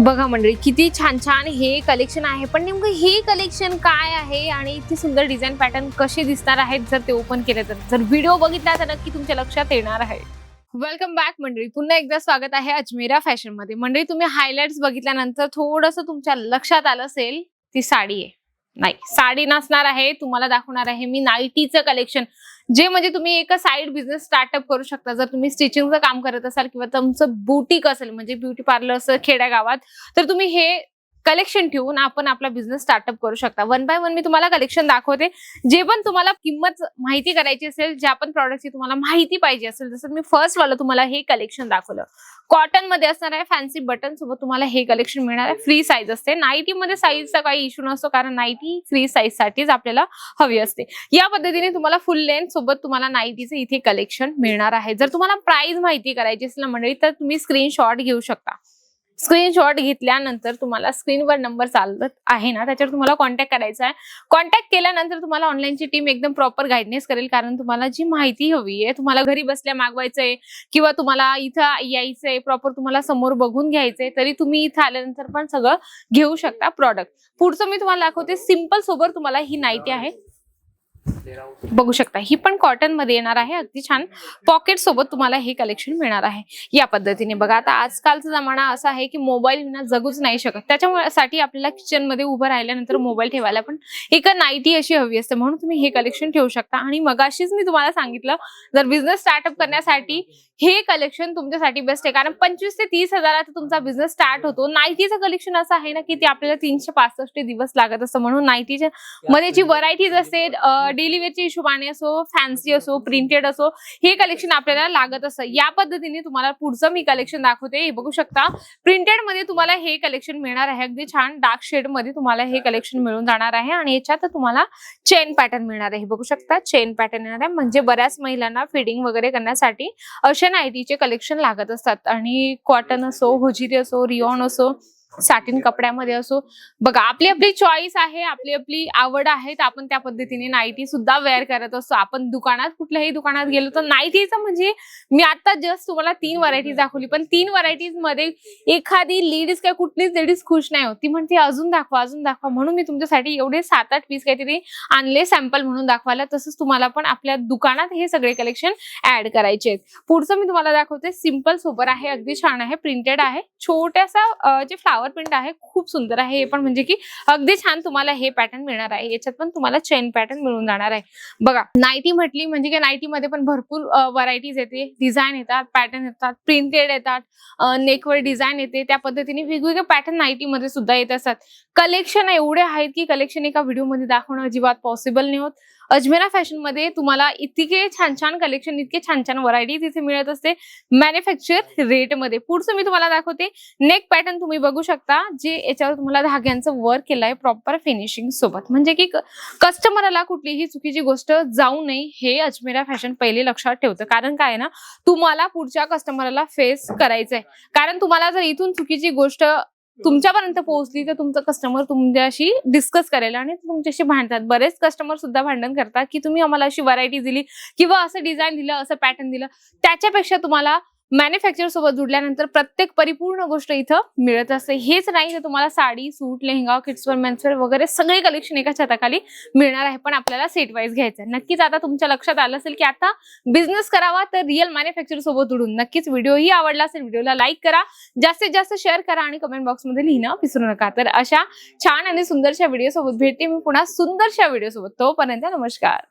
बघा मंडळी किती छान छान हे कलेक्शन आहे. पण नेमकं हे कलेक्शन काय आहे आणि इतके सुंदर डिझाईन पॅटर्न कसे दिसणार आहेत जर ते ओपन केले तर? जर व्हिडिओ बघितला तर नक्की तुमच्या लक्षात येणार आहे. वेलकम बॅक मंडळी. पुन्हा एकदा स्वागत आहे अजमेरा फॅशनमध्ये. मंडळी तुम्ही हायलाइट्स बघितल्यानंतर थोडस तुमच्या लक्षात आलं असेल ती साडी आहे. नाही साडी नसणार आहे तुम्हाला दाखवणार आहे मी नाईटीचं कलेक्शन जे म्हणजे तुम्ही एक साईड बिझनेस स्टार्टअप करू शकता जर तुम्ही स्टिचिंगचं काम करत असाल किंवा तुमचं बुटीक असेल म्हणजे ब्युटी पार्लर असेल खेड्यागावात तर तुम्ही हे कलेक्शन ठेवून आपण आपला बिझनेस स्टार्टअप करू शकता. वन बाय वन मी तुम्हाला कलेक्शन दाखवते. जे पण तुम्हाला किंमत माहिती करायची असेल ज्या पण प्रॉडक्टची तुम्हाला माहिती पाहिजे असेल जसं मी फर्स्ट वाला तुम्हाला हे कलेक्शन दाखवलं. कॉटनमध्ये असणार आहे फॅन्सी बटन सोबत तुम्हाला हे कलेक्शन मिळणार आहे. फ्री साईज असते. नाईटी मध्ये साईजचा काही इश्यू नसतो कारण नाईटी फ्री साईज साठीच आपल्याला हवी असते. या पद्धतीने तुम्हाला फुल लेंथ सोबत तुम्हाला नाईटीचं इथे कलेक्शन मिळणार आहे. जर तुम्हाला प्राइस माहिती करायची असेल ना मंडळी तर तुम्ही स्क्रीनशॉट घेऊ शकता. स्क्रीनशॉट घेतल्यानंतर तुम्हाला स्क्रीनवर नंबर चालत आहे ना त्याच्यावर तुम्हाला कॉन्टॅक्ट करायचा आहे. कॉन्टॅक्ट केल्यानंतर तुम्हाला ऑनलाईनची टीम एकदम प्रॉपर गाईडनेस करेल कारण तुम्हाला जी माहिती हवी आहे तुम्हाला घरी बसल्या मागवायचंय किंवा तुम्हाला इथं यायचंय प्रॉपर तुम्हाला समोर बघून घ्यायचंय तरी तुम्ही इथं आल्यानंतर पण सगळं घेऊ शकता प्रॉडक्ट पुढचं मी तुम्हाला दाखवते सिंपल सोबत तुम्हाला ही नाईटी आहे. बघू शकता. ही पण कॉटनमध्ये येणार आहे. अगदी छान पॉकेट सोबत तुम्हाला हे कलेक्शन मिळणार आहे. या पद्धतीने बघा. आता आजकालचा जमाना असा आहे की मोबाईल विना जगूच नाही शकत. त्याच्यामुळे साठी आपल्याला किचनमध्ये उभं राहिल्यानंतर मोबाईल ठेवायला पण एक नाईटी अशी हवी असते. म्हणून तुम्ही हे कलेक्शन ठेवू शकता. आणि मगाशीच मी तुम्हाला सांगितलं जर बिझनेस स्टार्टअप करण्यासाठी हे कलेक्शन तुमच्यासाठी बेस्ट आहे. कारण पंचवीस ते तीस हजारात तुमचा बिझनेस स्टार्ट होतो. नाईटीचं कलेक्शन असं आहे ना की ते आपल्याला तीनशे पासष्ट दिवस लागत असतं. म्हणून नाईटीच्या मध्ये जी व्हरायटीज असते डेली वेअरच्या हिशोबाने असो फॅन्सी असो प्रिंटेड असो हे कलेक्शन आपल्याला लागत असतं या पद्धतीने तुम्हाला पुढचं मी कलेक्शन दाखवते. हे बघू शकता. प्रिंटेडमध्ये तुम्हाला हे कलेक्शन मिळणार आहे. अगदी छान. डार्क शेडमध्ये तुम्हाला हे कलेक्शन मिळून जाणार आहे. आणि याच्यात तुम्हाला चेन पॅटर्न मिळणार आहे. हे बघू शकता. चेन पॅटर्न येणार आहे. म्हणजे बऱ्याच महिलांना फिडिंग वगैरे करण्यासाठी अशा नाईटीचे कलेक्शन लागत असतात. आणि कॉटन असो हुजिरी असो रिओन असो साटिन कपड्यामध्ये असो. बघा आपली आपली चॉईस आहे आपली आपली आवड आहे तर आपण त्या पद्धतीने नाईटी सुद्धा वेअर करत असतो. आपण दुकानात कुठल्याही दुकानात गेलो तर नाईटीचं म्हणजे मी आता जस्ट तुम्हाला तीन व्हरायटीज दाखवली पण तीन व्हरायटीजमध्ये एखादी लेडीज काय कुठलीच लेडीज खुश नाही होती. म्हणते अजून दाखवा अजून दाखवा. म्हणून मी तुमच्यासाठी एवढे सात आठ पीस काहीतरी आणले सॅम्पल म्हणून दाखवायला. तसंच तुम्हाला पण आपल्या दुकानात हे सगळे कलेक्शन ऍड करायचे आहेत. पुढचं मी तुम्हाला दाखवते. सिंपल सोबर आहे अगदी छान आहे प्रिंटेड आहे. छोट्यासा जे फ्लावर प्रिंट आहे खूप सुंदर आहे. हे पण म्हणजे की अगदी छान तुम्हाला हे पॅटर्न मिळणार आहे. याच्यात पण तुम्हाला चेन पॅटर्न मिळून जाणार आहे. बघा नाईटी म्हटली म्हणजे की नाईटी मध्ये पण भरपूर व्हरायटीज येते. डिझाईन येतात पॅटर्न येतात प्रिंटेड येतात नेकवर डिझाईन येते. त्या पद्धतीने वेगवेगळे पॅटर्न नाईटी मध्ये सुद्धा येत असतात. कलेक्शन एवढे आहेत की कलेक्शन एका व्हिडिओमध्ये दाखवणं अजिबात पॉसिबल नाही होत. अजमेरा फॅशनमध्ये तुम्हाला इतके छान छान कलेक्शन इतके छान छान व्हरायटी तिथे मिळत असते. मॅन्युफॅक्चर रेटमध्ये. पुढचं मी तुम्हाला दाखवते. नेक पॅटर्न तुम्ही बघू शकता जे याच्यावर तुम्हाला धाग्यांचं वर्क केलंय प्रॉपर फिनिशिंग सोबत. म्हणजे की कस्टमरला कुठलीही चुकीची गोष्ट जाऊ नये हे अजमेरा फॅशन पहिले लक्षात ठेवतं. कारण काय आहे ना तुम्हाला पुढच्या कस्टमरला फेस करायचंय. कारण तुम्हाला जर इथून चुकीची गोष्ट तुमच्यापर्यंत पोहोचली तर तुमचं कस्टमर तुमच्याशी डिस्कस करेल आणि तुमच्याशी भांडतात. बरेच कस्टमर सुद्धा भांडण करतात की तुम्ही आम्हाला अशी व्हरायटी दिली किंवा असं डिझाईन दिलं असं पॅटर्न दिलं त्याच्यापेक्षा तुम्हाला मॅन्युफॅक्चर सोबत जुडल्यानंतर प्रत्येक परिपूर्ण गोष्ट इथं मिळत असते. हेच नाही तर तुम्हाला साडी सूट लेहंगा किड्सवर मेन्सवेअर वगैरे सगळे कलेक्शन एका छताखाली मिळणार आहे. पण आपल्याला सेट वाईज घ्यायचं आहे. नक्कीच आता तुमच्या लक्षात आलं असेल की आता बिझनेस करावा तर रिअल मॅन्युफॅक्चर सोबत जुडून. नक्कीच व्हिडिओही आवडला असेल व्हिडिओला लाईक करा. जास्तीत जास्त शेअर करा आणि कमेंट बॉक्समध्ये लिहिणं विसरू नका. तर अशा छान आणि सुंदरशा व्हिडिओ सोबत भेटते मी पुन्हा सुंदरशा व्हिडिओ सोबत. तोपर्यंत नमस्कार.